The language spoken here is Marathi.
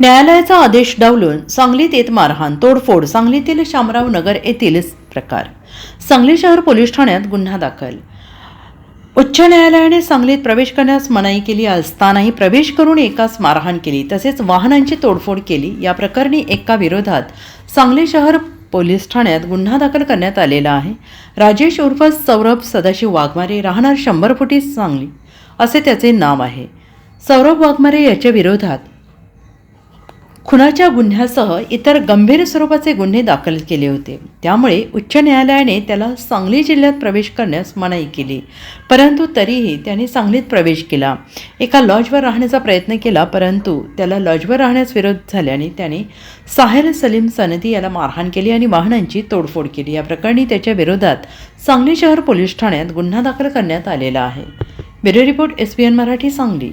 न्यायालयाचा आदेश डावलून सांगलीत येत मारहाण तोडफोड सांगलीतील शामराव नगर येथील प्रकार. सांगली शहर पोलीस ठाण्यात गुन्हा दाखल. उच्च न्यायालयाने सांगलीत प्रवेश करण्यास मनाई केली असतानाही प्रवेश करून एकास मारहाण केली तसेच वाहनांची तोडफोड केली. या प्रकरणी एका विरोधात सांगली शहर पोलीस ठाण्यात गुन्हा दाखल करण्यात आलेला आहे. राजेश उर्फ सौरभ सदाशिव वाघमारे राहणार शंभर फुटी सांगली असे त्याचे नाव आहे. सौरभ वाघमारे याच्या विरोधात खुनाच्या गुन्ह्यासह इतर गंभीर स्वरूपाचे गुन्हे दाखल केले होते. त्यामुळे उच्च न्यायालयाने त्याला सांगली जिल्ह्यात प्रवेश करण्यास मनाई केली. परंतु तरीही त्याने सांगलीत प्रवेश केला. एका लॉजवर राहण्याचा प्रयत्न केला परंतु त्याला लॉजवर राहण्यास विरोध झाल्याने त्याने साहेर सलीम सनदी याला मारहाण केली आणि वाहनांची तोडफोड केली. या प्रकरणी त्याच्या विरोधात सांगली शहर पोलीस ठाण्यात गुन्हा दाखल करण्यात आलेला आहे. Bureau report S Marathi Sangli.